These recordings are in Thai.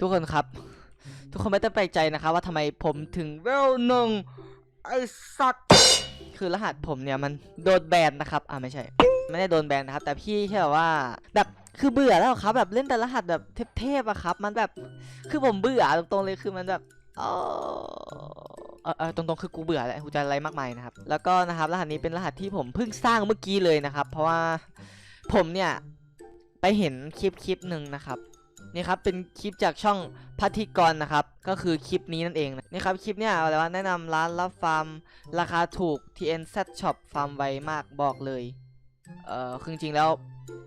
ทุกคนครับ ทุกคนไม่ต้องแปลกใจนะครับว่าทำไมผมถึงเวลหนึ่งไอสัตว์คือรหัสผมเนี่ยมันโดนแบนนะครับอ่าไม่ใช่ ไม่ได้โดนแบนนะครับ แต่พี่แค่แบบว่าแบบคือเบื่อแล้วครับ แบบเล่นแต่รหัสแบบเทพๆอะครับ มันแบบคือผมเบื่อตรงๆเลยคือมันแบบเออเออเออตรงๆคือกูเบื่อแหละกูจะอะไรมากมายนะครับ แล้วก็นะครับรหัสนี้เป็นรหัสที่ผมเพิ่งสร้างเมื่อกี้เลยนะครับ เพราะว่าผมเนี่ยไปเห็นคลิปคลิปหนึ่งนะครับ นี่ครับเป็นคลิปจากช่องพัทิกรนะครับ ก็คือคลิปนี้นั่นเองนี่ครับคลิปเนี่ยอะไรวะแนะนำร้านรับฟาร์มราคาถูก TNZ Shop ฟาร์มไวมากบอกเลยเอ่อคือจริงๆแล้ว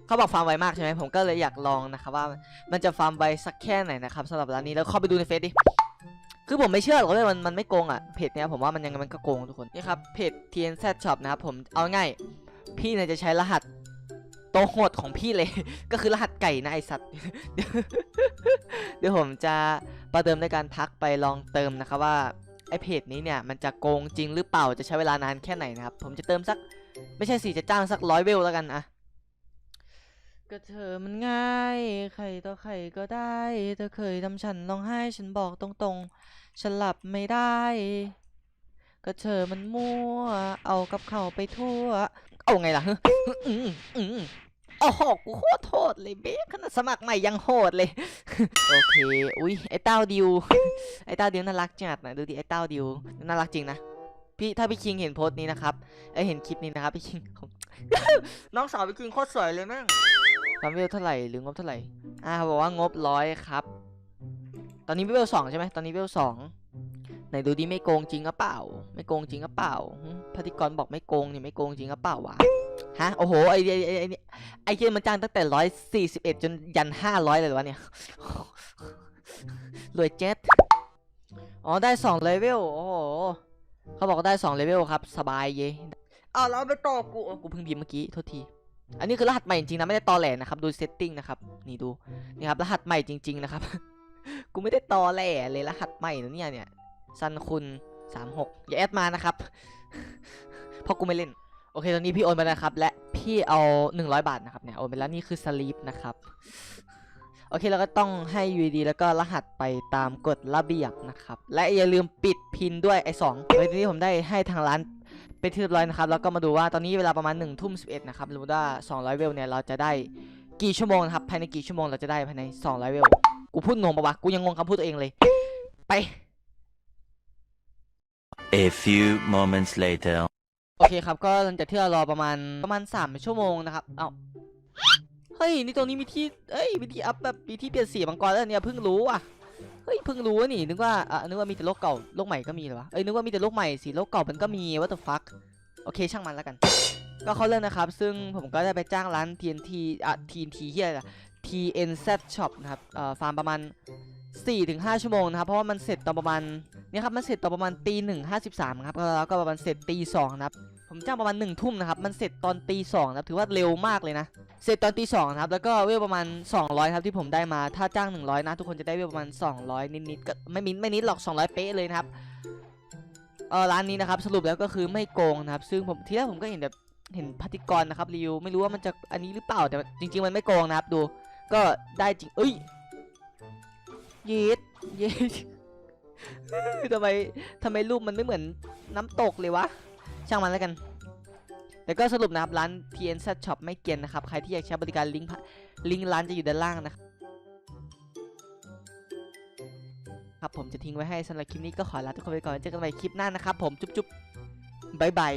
เขาบอกฟาร์มไวมากใช่ไหมผมก็เลยอยากลองนะครับว่ามันจะฟาร์มไวสักแค่ไหนนะครับสำหรับร้านนี้แล้วเข้าไปดูในเฟซดิคือผมไม่เชื่อหรอกว่ามันมันไม่โกงอะเพจเนี้ยผมว่ามันยังไงมันก็โกงทุกคนนี่ครับเพจ TNZ Shop นะครับผมเอาง่ายพี่เนี่ยจะใช้รหัส ตวโหดของพี่เลย ก็คือรหัสไก่นะไอสัตว์ เดี๋ยวผมจะประเดิมในการทักไปลองเติมนะครับว่าไอเพจนี้เนี่ยมันจะโกงจริงหรือเปล่าจะใช้เวลานานแค่ไหนนะครับ ผมจะเติมสัก ไม่ใช่สิจะจ้างสักร้อยเวลแล้วกันอะก็เธอมันง่าย ใครต่อใครก็ได้ เธอเคยทำฉันร้องไห้ฉันบอกตรงๆ ฉันหลับไม่ได้ ก็เธอมันมั่ว เอากับเขาไปทั่ว เอาไงล่ะอืมอืม โอ้โหกูโคตรโหดเลยเบ๊ขนาดสมัครใหม่ยังโหดเลย โอเค อุ้ยไอ้เต้าดิว ไอ้เต้าดิวน่ารักจัดนะดูดิไอ้เต้าดิวน่ารักจริงนะ พี่ถ้าพี่คิงเห็นโพสต์นี้นะครับเอ้ยเห็นคลิปนี้นะครับพี่คิง น้องสาวพี่คิงโคตรสวยเลยแม่งทำเวลเท่าไหร่หรืองบเท่าไหร่ อ่าบอกว่างบร้อยครับ ตอนนี้เวลสองใช่ไหมตอนนี้เวลสองไหนดูดิไม่โกงจริงหรือเปล่า ไม่โกงจริงหรือเปล่าหึพธิกรบอกไม่โกงนี่ไม่โกงจริงหรือเปล่าวะ ฮะ โอ้โห ไอไอไอไอไอ้ไอเกมมันจ้างตั้งแต่ร้อยสี่สิบเอ็ดจนยันห้าร้อยเลยเหรวะเนี่ย รวยเจ็ดอ๋อ ได้สองเลเวล โอ้โห เขาบอกได้สองเลเวลครับ สบายเย่อ้าวแล้วไปต่อกู กูเพิ่งพิมพ์เมื่อกี้ โทษที อันนี้คือรหัสใหม่จริงๆนะ ไม่ได้ตอแหลนะครับ ดูเซตติ้งนะครับ นี่ดู นี่ครับ รหัสใหม่จริง ๆ นะครับ กูไม่ได้ตอแหลเลยรหัสใหม่นะเนี่ยเนี่ยซันคุณสามหกอย่าแอดมานะครับ เพราะกูไม่เล่น โอเคตอนนี้พี่โอนไปแล้วครับ และพี่เอา 100 บาทนะครับเนี่ยโอนไปแล้วนี่คือสลีปนะครับโอเคเราก็ต้องให้ UID แล้วก็รหัสไปตามกฎระเบียบนะครับ และอย่าลืมปิดพินด้วยไอ้สองเฮ้ยทีนี้ผมได้ให้ทางร้านไปนที่เรียบร้อยนะครับ แล้วก็มาดูว่าตอนนี้เวลาประมาณ1นึ่ทุ่มสินะครับรู้ว่า 200 เวลเนี่ยเราจะได้กี่ชั่วโมงครับภายในกี่ชั่วโมงเราจะได้ภายใน 200 เวลกูพูดงงปะวะกูยังงงคำพูดตัวเองเลย ไป A few moments later. โอเคครับ ก็หลังจากที่เรารอประมาณประมาณสามชั่วโมงนะครับ เอ้า เฮ้ย นี่ตรงนี้มีที่เอ้ย มีที่อัพแบบมีที่เปลี่ยนสีมังกรแล้วเนี่ยเพิ่งรู้อะ เฮ้ย เพิ่งรู้นี่ นึกว่าอะนึกว่ามีแต่โลกเก่า โลกใหม่ก็มีเหรอวะ เอ้ย นึกว่ามีแต่โลกใหม่สิโลกเก่ามันก็มี what the fuck โอเค ช่างมันแล้วกัน ก็เขาเรื่องนะครับ ซึ่งผมก็ได้ไปจ้างร้าน TNT อะ TNT เฮียอะไรอะ TNZ Shop นะครับ เอ่อ ฟาร์มประมาณ 4-5 ชั่วโมงนะครับ เพราะว่ามันเสร็จตอนประมาณเนี่ยครับมันเสร็จตอนประมาณตีหนึ่งห้าสิบสามครับแล้วก็ประมาณเสร็จตีสองนะครับผมจ้างประมาณหนึ่งทุ่มนะครับมันเสร็จตอนตีสองนะครับถือว่าเร็วมากเลยนะเสร็จตอนตีสองครับแล้วก็เวลประมาณ 200ครับที่ผมได้มาถ้าจ้าง 100 นะ ทุกคนจะได้เวลประมาณ 200 นิดๆก็ไม่มินไม่นิดหรอก 200 เป๊ะเลยนะครับเออร้านนี้นะครับสรุปแล้วก็คือไม่โกงนะครับซึ่งผมทีแรกผมก็เห็นแบบเห็นพัติกรนะครับรีวิวไม่รู้ว่ามันจะอันนี้หรือเปล่าแต่จริง ๆ มันไม่โกงนะครับดูก็ได้จริงเอ้ย ย็ดย็ดทำไมทำไมรูปมันไม่เหมือนน้ำตกเลยวะ ช่างมันแล้วกัน แต่ก็สรุปนะครับ ร้าน TNZ Shop ไม่เกียนนะครับ ใครที่อยากใช้บริการลิงก์ลิงก์ร้านจะอยู่ด้านล่างนะครับครับ ผมจะทิ้งไว้ให้สำหรับคลิปนี้ก็ขอลาทุกคนไปก่อนเจอกันใหม่คลิปหน้านะครับ ผมจุ๊บๆบายบาย